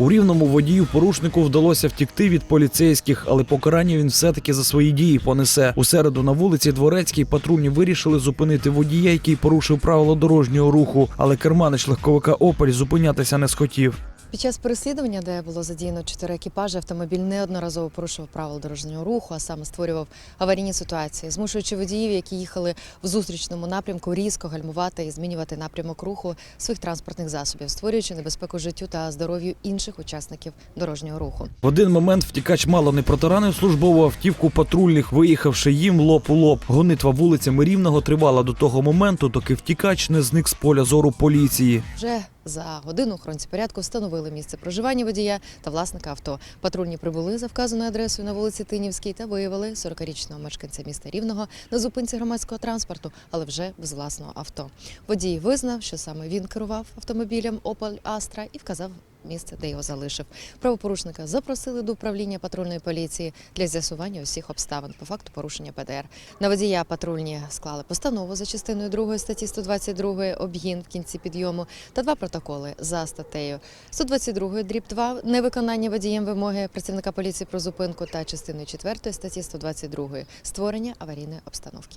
У рівному водію порушнику вдалося втікти від поліцейських, але покарання він все-таки за свої дії понесе. У середу на вулиці Дворецькій патрульні вирішили зупинити водія, який порушив правила дорожнього руху, але керманич легковика Опель зупинятися не схотів. Під час переслідування, де було задіяно чотири екіпажі, автомобіль неодноразово порушував правила дорожнього руху, а саме створював аварійні ситуації, змушуючи водіїв, які їхали в зустрічному напрямку, різко гальмувати і змінювати напрямок руху своїх транспортних засобів, створюючи небезпеку життю та здоров'ю інших учасників дорожнього руху. В один момент втікач мало не протаранив службову автівку патрульних, виїхавши їм лоб у лоб. Гонитва вулицями рівного тривала до того моменту, доки втікач не зник з поля зору поліції. Вже за годину охоронці порядку встановили місце проживання водія та власника авто. Патрульні прибули за вказаною адресою на вулиці Тинівській та виявили 40-річного мешканця міста Рівного на зупинці громадського транспорту, але вже без власного авто. Водій визнав, що саме він керував автомобілем Opel Astra і вказав місце, де його залишив. Правопорушника запросили до управління патрульної поліції для з'ясування усіх обставин по факту порушення ПДР. На водія патрульні склали постанову за частиною 2 статті 122 обгін в кінці підйому та два протоколи за статтею 122 дріб 2 невиконання водієм вимоги працівника поліції про зупинку та частиною 4 статті 122 створення аварійної обстановки.